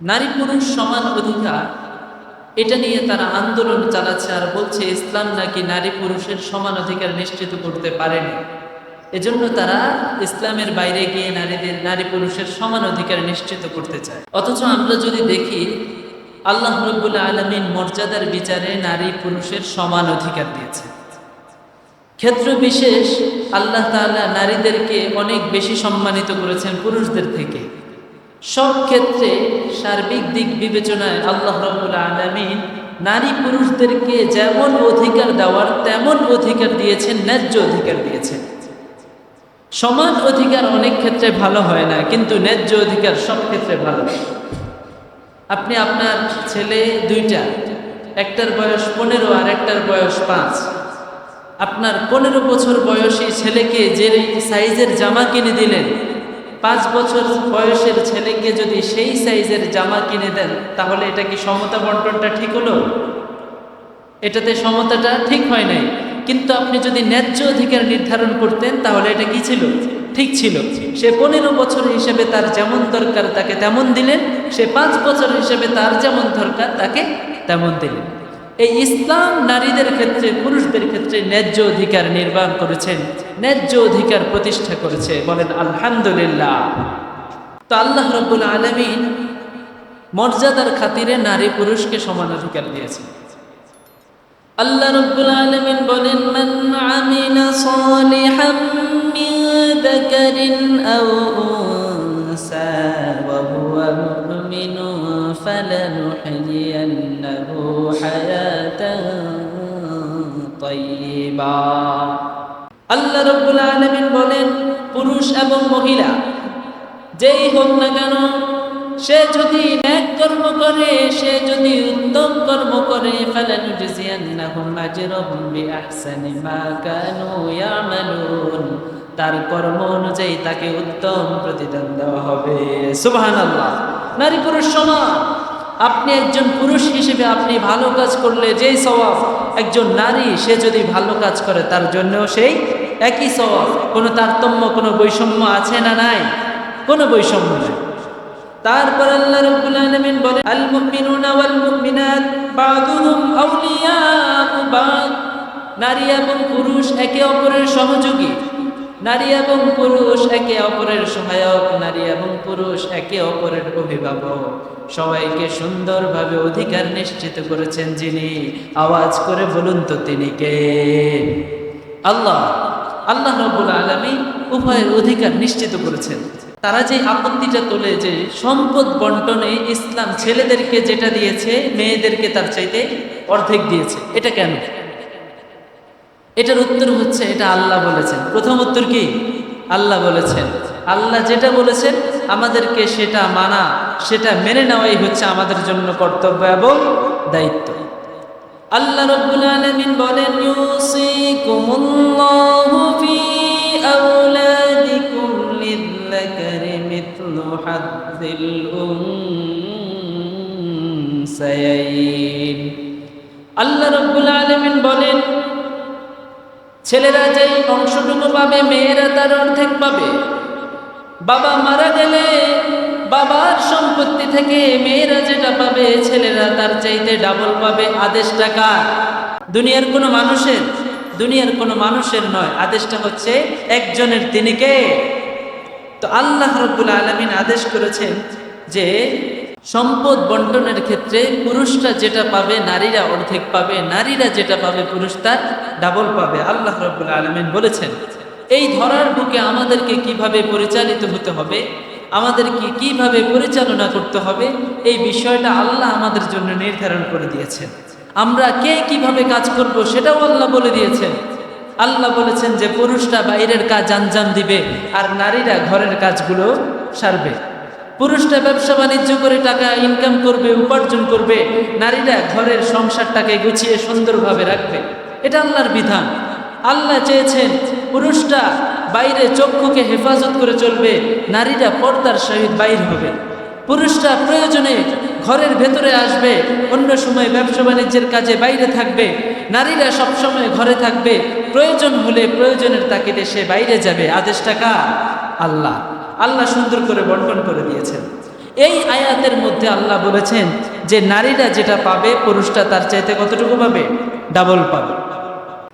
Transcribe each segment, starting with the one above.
নারী পুরুষ সমান অধিকার। এটা নিয়ে তারা আন্দোলন চালাচ্ছে আর বলছে, ইসলাম নাকি নারী পুরুষের সমান অধিকার নিশ্চিত করতে পারেনি। এজন্য তারা ইসলামের বাইরে গিয়ে নারীদের, নারী পুরুষের সমান অধিকার নিশ্চিত করতে চায়। অথচ আমরা যদি দেখি, আল্লাহ রব্বুল আলমিন মর্যাদার বিচারে নারী পুরুষের সমান অধিকার দিয়েছে। ক্ষেত্র বিশেষ, আল্লাহ তাআলা নারীদেরকে অনেক বেশি সম্মানিত করেছেন পুরুষদের থেকে। সব ক্ষেত্রে সার্বিক দিক বিবেচনায় আল্লাহ রব্বুল আলমিন নারী পুরুষদেরকে যেমন অধিকার দেওয়ার, তেমন অধিকার দিয়েছেন, ন্যায্য অধিকার দিয়েছেন। সমান অধিকার অনেক ক্ষেত্রে ভালো হয় না, কিন্তু ন্যায্য অধিকার সব ক্ষেত্রে ভালো। আপনি আপনার ছেলে দুইটা, একটার বয়স পনেরো আর একটার বয়স পাঁচ। আপনার পনেরো বছর বয়সী ছেলেকে যে সাইজের জামা কিনে দিলেন পাঁচ বছর বয়সের ছেলেকে যদি সেই সাইজের জামা কিনে দেন, তাহলে এটা কি সমতা বন্টনটা ঠিক হলো? এটাতে সমতাটা ঠিক হয় নাই। কিন্তু আপনি যদি ন্যায্য অধিকার নির্ধারণ করতেন, তাহলে এটা কি ছিল? ঠিক ছিল। সে পনেরো বছর হিসেবে তার যেমন দরকার তাকে তেমন দিলেন, সে পাঁচ বছর হিসেবে তার যেমন দরকার তাকে তেমন দিলেন। এই ইসলাম নারীদের ক্ষেত্রে, পুরুষদের ক্ষেত্রে ন্যায্য অধিকার নির্বাহ করেছেন, ন্যায্য অধিকার প্রতিষ্ঠা করেছে। বলেন, আলহামদুলিল্লাহ। তো আল্লাহ রব্বুল আলমিন মর্যাদার খাতিরে নারী পুরুষকে সমান অধিকার দিয়েছেন। আল্লাহ রব্বুল আলামিন বলেন, মান আমিলা সালিহাম মিন যাকারিন আও ওয়া হুয়া মুমিনুন ফালানুহyiyannahu হায়াতান তাইয়্যিবা আল্লাহ রব্বুল আলামিন বলেন, পুরুষ এবং মহিলা, যেই হোক না কেন, সে যদি ন্যাক কর্ম করে, সে যদি উত্তম কর্ম করে, ফালানুজজিয়ান্নাহুম আজরাহুম বিআহসানি মা কানু ইয়ামালুন। তার কর্ম অনুযায়ী তাকে উত্তম প্রতিদান দেওয়া হবে। সুবহানাল্লাহ। নারী পুরুষ সমান। আপনি একজন পুরুষ হিসেবে আপনি ভালো কাজ করলে যেই স্বভাব একজন নারী, সে যদি ভালো কাজ করে, তার জন্যও সেই একই স্বভাব কোনো তারতম্য, কোনো বৈষম্য আছে না নাই? কোনো বৈষম্য নেই। তারপর আল্লাহ রাব্বুল আলামিন বলেন আল মুমিনুনা ওয়াল মুমিনাত বাযুহুম আউলিয়াউ বাদ। নারী এবং পুরুষ একে অপরের সহযোগী। নারী এবং পুরুষ একে অপরের সহায়ক, নারী এবং পুরুষ একে অপরের অভিভাবক। সবাইকে সুন্দরভাবে অধিকার নিশ্চিত করেছেন যিনি। আওয়াজ করে বলুন তো তিনি কে? আল্লাহ আল্লাহ রবুল আলমী উভয়ের অধিকার নিশ্চিত করেছেন। তারা যে আপত্তিটা তোলে যে সম্পদ বন্টনে ইসলাম ছেলেদেরকে যেটা দিয়েছে, মেয়েদেরকে তার চাইতে অর্ধেক দিয়েছে, এটা কেন? এটার উত্তর হচ্ছে এটা আল্লাহ বলেছেন। প্রথম উত্তর কি? আল্লাহ বলেছেন। আল্লাহ যেটা বলেছেন, আমাদেরকে সেটা মানা, সেটা মেনে নেওয়াই হচ্ছে আমাদের জন্য কর্তব্য এবং দায়িত্ব। আল্লাহ রব্বুল আলামিন বলেন, ইউসিকুমুল্লাহু ফি আওলাদিকুম উনসায়াইন। আল্লাহ রব্বুল আলামিন বলেন ছেলেরা যেই অংশটুকু পাবে, মেয়েরা তার অর্ধেক পাবে। বাবা মারা গেলে বাবার সম্পত্তি থেকে মেয়েরা যেটা পাবে, ছেলেরা তার চাইতে ডাবল পাবে। আদেশটা কার? দুনিয়ার কোনো মানুষের, দুনিয়ার কোনো মানুষের নয়। আদেশটা হচ্ছে একজনের তিনি কে? তো আল্লাহ রব্বুল আলমিন আদেশ করেছেন যে সম্পদ বন্টনের ক্ষেত্রে পুরুষরা যেটা পাবে, নারীরা অর্ধেক পাবে, নারীরা যেটা পাবে, পুরুষ তার ডাবল পাবে। আল্লাহ রব্বুল আলমিন বলেছেন, এই ধরার বুকে আমাদেরকে কীভাবে পরিচালিত হতে হবে, আমাদেরকে কীভাবে পরিচালনা করতে হবে, এই বিষয়টা আল্লাহ আমাদের জন্য নির্ধারণ করে দিয়েছেন। আমরা কে কীভাবে কাজ করব সেটাও আল্লাহ বলে দিয়েছেন। আল্লাহ বলেছেন যে পুরুষরা বাইরের কাজ আঞ্জাম দিবে আর নারীরা ঘরের কাজগুলো সারবে। পুরুষরা ব্যবসা বাণিজ্য করে টাকা ইনকাম করবে, উপার্জন করবে, নারীরা ঘরের সংসারটাকে গুছিয়ে সুন্দরভাবে রাখবে। এটা আল্লাহর বিধান। আল্লাহ চেয়েছেন পুরুষরা বাইরে চক্ষুকে হেফাজত করে চলবে, নারীরা পর্দার সহিত বাইর হবে। পুরুষরা প্রয়োজনে ঘরের ভেতরে আসবে, অন্য সময় ব্যবসা বাণিজ্যের কাজে বাইরে থাকবে, নারীরা সবসময় ঘরে থাকবে। প্রয়োজন হলে প্রয়োজনের তাকিদে সে বাইরে যাবে। আদেশটা কার? আল্লাহ। আল্লাহ সুন্দর করে বন্টন করে দিয়েছেন। এই আয়াতের মধ্যে আল্লাহ বলেছেন যে নারীরা যেটা পাবে, পুরুষটা তার চাইতে কতটুকু পাবে? ডাবল পাবে।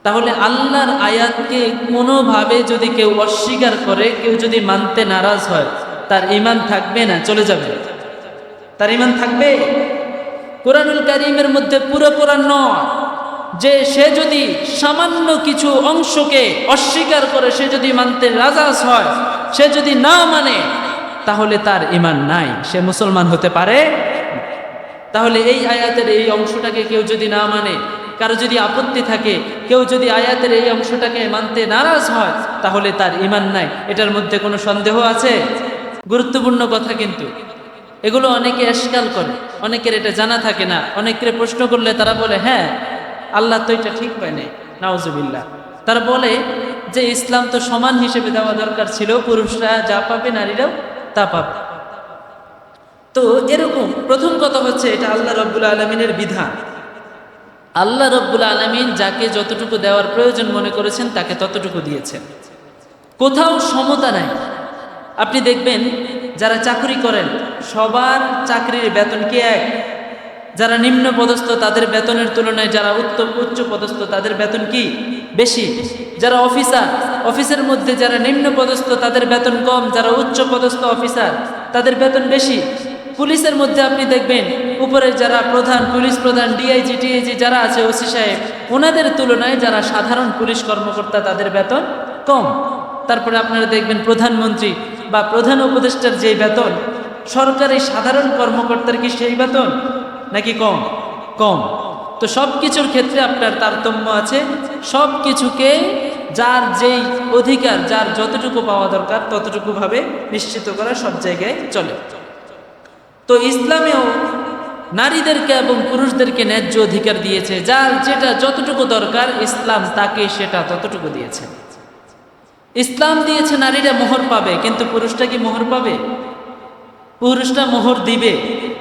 তাহলে আল্লাহর আয়াতকে কোনোভাবে যদি কেউ অস্বীকার করে, কেউ যদি মানতে নারাজ হয়, তার ইমান থাকবে না, চলে যাবে। তার ইমান থাকবে? কোরআনুল কারিমের মধ্যে পুরো কোরআন নয়। যে সে যদি সামান্য কিছু অংশকে অস্বীকার করে, সে যদি মানতে রাজাস হয় সে যদি না মানে তাহলে তার ইমান নাই। সে মুসলমান হতে পারে? তাহলে এই আয়াতের এই অংশটাকে কেউ যদি না মানে কারও যদি আপত্তি থাকে, কেউ যদি আয়াতের এই অংশটাকে মানতে নারাজ হয়, তাহলে তার ইমান নাই। এটার মধ্যে কোনো সন্দেহ আছে? গুরুত্বপূর্ণ কথা কিন্তু। এগুলো অনেকে এসকাল করে, অনেকের এটা জানা থাকে না। অনেকের প্রশ্ন করলে তারা বলে হ্যাঁ আল্লাহ তো এটা ঠিক পায় নাই নাউজুবিল্লাহ। তারা বলে যে ইসলাম তো সমান হিসেবে দেওয়া দরকার ছিল, পুরুষরা যা পাবে নারীরাও তা পাবে। তো এরকম প্রথম কথা হচ্ছে এটা আল্লাহ রব্বুল আলমিনের বিধান। আল্লাহ রব্বুল আলমিন যাকে যতটুকু দেওয়ার প্রয়োজন মনে করেছেন, তাকে ততটুকু দিয়েছেন। কোথাও সমতা নাই। আপনি দেখবেন যারা চাকরি করেন, সবার চাকরির বেতন কি এক? যারা নিম্ন পদস্থ তাদের বেতনের তুলনায় যারা উচ্চ পদস্থ তাদের বেতন কি? বেশি। যারা অফিসার, অফিসের মধ্যে যারা নিম্ন পদস্থ, তাদের বেতন কম। যারা উচ্চ পদস্থ অফিসার, তাদের বেতন বেশি। পুলিশের মধ্যে আপনি দেখবেন, উপরে যারা প্রধান, পুলিশ প্রধান ডিআইজি টিআইজি যারা আছে ওসি সাহেব, ওনাদের তুলনায় যারা সাধারণ পুলিশ কর্মকর্তা, তাদের বেতন কম। তারপরে আপনারা দেখবেন প্রধানমন্ত্রী বা প্রধান উপদেষ্টার যে বেতন, সরকারি সাধারণ কর্মকর্তার কি সেই বেতন নাকি কম? কম। তো সব কিছুর ক্ষেত্রে আপনার তারতম্য আছে। সব কিছুকে যার যেই অধিকার, যার যতটুকু পাওয়া দরকার, ততটুকুভাবে নিশ্চিত করা সব জায়গায় চলে। তো ইসলামেও নারীদেরকে এবং পুরুষদেরকে ন্যায্য অধিকার দিয়েছে। যার যেটা যতটুকু দরকার, ইসলাম তাকে সেটা ততটুকু দিয়েছে। ইসলাম দিয়েছে নারীরা মোহর পাবে, কিন্তু পুরুষটা কি মোহর পাবে? পুরুষটা মোহর দিবে,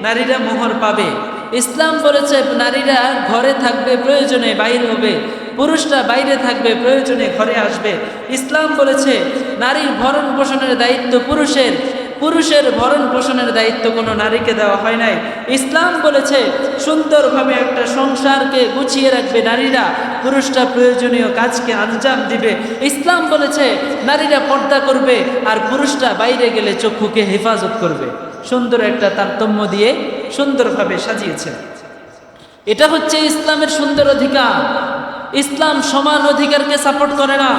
নারীরা মোহর পাবে। ইসলাম বলেছে, নারীরা ঘরে থাকবে, প্রয়োজনে বাইরে হবে। পুরুষরা বাইরে থাকবে, প্রয়োজনে ঘরে আসবে। ইসলাম বলেছে, নারীর ভরণ পোষণের দায়িত্ব পুরুষের। পুরুষের ভরণ পোষণের দায়িত্ব কোনো নারীকে দেওয়া হয় নাই। ইসলাম বলেছে, সুন্দরভাবে একটা সংসারকে গুছিয়ে রাখবে নারীরা। পুরুষরা প্রয়োজনীয় কাজকে আঞ্জাম দিবে। ইসলাম বলেছে, নারীরা পর্দা করবে আর পুরুষরা বাইরে গেলে চক্ষুকে হেফাজত করবে। সুন্দর একটা তারতম্য দিয়ে সুন্দরভাবে সাজিয়েছেন। এটা হচ্ছে ইসলামের সুন্দর অধিকার। ইসলাম সমান অধিকারকে সাপোর্ট করে না।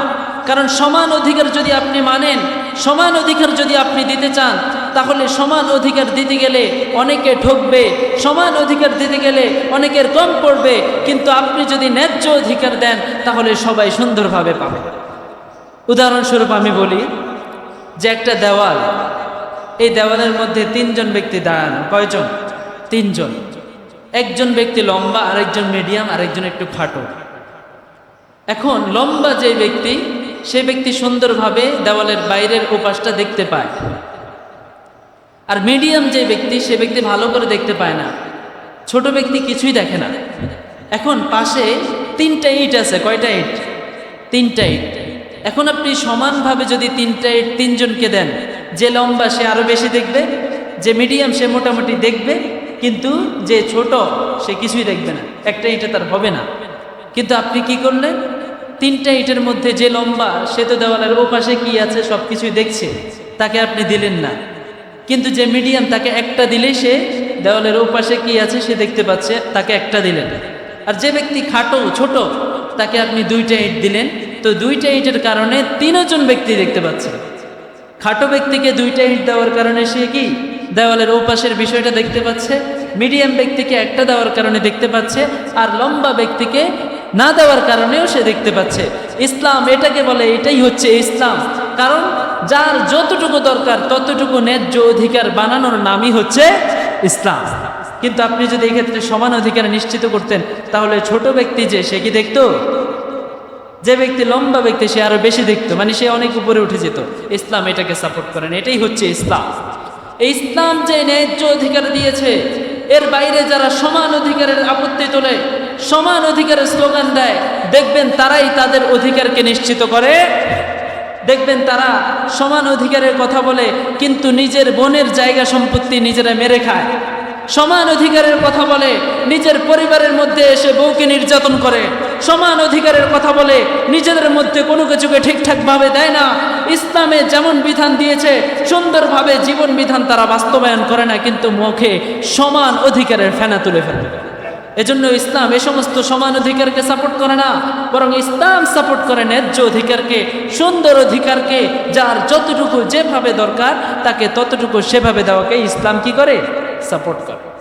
কারণ সমান অধিকার যদি আপনি মানেন, সমান অধিকার যদি আপনি দিতে চান, তাহলে সমান অধিকার দিতে গেলে অনেকে ঠকবে, সমান অধিকার দিতে গেলে অনেকের কম পড়বে, কিন্তু আপনি যদি ন্যায্য অধিকার দেন, তাহলে সবাই সুন্দরভাবে পাবে। উদাহরণস্বরূপ আমি বলি যে একটা দেওয়াল এই দেওয়ালের মধ্যে তিনজন ব্যক্তি দাঁড়ানো। কয়জন? তিনজন। একজন ব্যক্তি লম্বা, আরেকজন মিডিয়াম আরেকজন একটু খাটো। এখন লম্বা যে ব্যক্তি, সে ব্যক্তি সুন্দরভাবে দেওয়ালের বাইরের উপাসটা দেখতে পায়। আর মিডিয়াম যে ব্যক্তি, সে ব্যক্তি ভালো করে দেখতে পায় না। ছোট ব্যক্তি কিছুই দেখে না। এখন পাশে তিনটা ইট আছে। কয়টা ইট? তিনটা ইট। এখন আপনি সমানভাবে যদি তিনটা ইট তিনজনকে দেন যে লম্বা সে আরও বেশি দেখবে, যে মিডিয়াম সে মোটামুটি দেখবে, কিন্তু যে ছোট সে কিছুই দেখবে না। একটা ইটে তার হবে না। কিন্তু আপনি কি করলেন? তিনটা ইটের মধ্যে যে লম্বা সে তো দেওয়ালের ও পাশে কি আছে, সব কিছুই দেখছে। তাকে আপনি দিলেন না। কিন্তু যে মিডিয়াম তাকে একটা দিলে সে দেওয়ালের ও পাশে কি আছে, সে দেখতে পাচ্ছে, তাকে একটা দিলেন আর যে ব্যক্তি খাটো, ছোট, তাকে আপনি দুইটা ইট দিলেন। তো দুইটা ইটের কারণে তিনজন ব্যক্তি দেখতে পাচ্ছে খাটো ব্যক্তিকে দুইটা ইট দেওয়ার কারণে সে কি? দেওয়ালের ওপাশের বিষয়টা দেখতে পাচ্ছে। মিডিয়াম ব্যক্তিকে একটা দেওয়ার কারণে দেখতে পাচ্ছে আর লম্বা ব্যক্তিকে না দেওয়ার কারণেও সে দেখতে পাচ্ছে। ইসলাম এটাকে বলে, এটাই হচ্ছে ইসলাম। কারণ যার যতটুকু দরকার, ততটুকু ন্যায্য অধিকার বানানোর নামই হচ্ছে ইসলাম। কিন্তু আপনি যদি এক্ষেত্রে সমান অধিকার নিশ্চিত করতেন, তাহলে ছোট ব্যক্তি যে, সে কি দেখতো? যে ব্যক্তি লম্বা ব্যক্তি, সে আরও বেশি দেখতো। মানে সে অনেক উপরে উঠে যেত। ইসলাম এটাকে সাপোর্ট করেন এটাই হচ্ছে ইসলাম। ইসলাম যে ন্যায্য অধিকার দিয়েছে, এর বাইরে যারা সমান অধিকারের আপত্তি তোলে, সমান অধিকারের স্লোগান দেয়, দেখবেন তারাই তাদের অধিকারকে নিশ্চিত করে। দেখবেন তারা সমান অধিকারের কথা বলে, কিন্তু নিজের বোনের জায়গা সম্পত্তি নিজেরা মেরে খায়। সমান অধিকারের কথা বলে, নিজের পরিবারের মধ্যে এসে বউকে নির্যাতন করে। সমান অধিকারের কথা বলে, নিজেদের মধ্যে কোনো কিছুকে ঠিকঠাকভাবে দেয় না। ইসলামে যেমন বিধান দিয়েছে, সুন্দরভাবে জীবন বিধান তারা বাস্তবায়ন করে না, কিন্তু মুখে সমান অধিকারের ফেনা তুলে ফেলে। এজন্য ইসলাম এ সমস্ত সমান অধিকারকে সাপোর্ট করে না, বরং ইসলাম সাপোর্ট করে ন্যায্য অধিকারকে, সুন্দর অধিকারকে, যার যতটুকু যেভাবে দরকার, তাকে ততটুকু সেভাবে দেওয়াকে ইসলাম কি করে? সাপোর্ট করে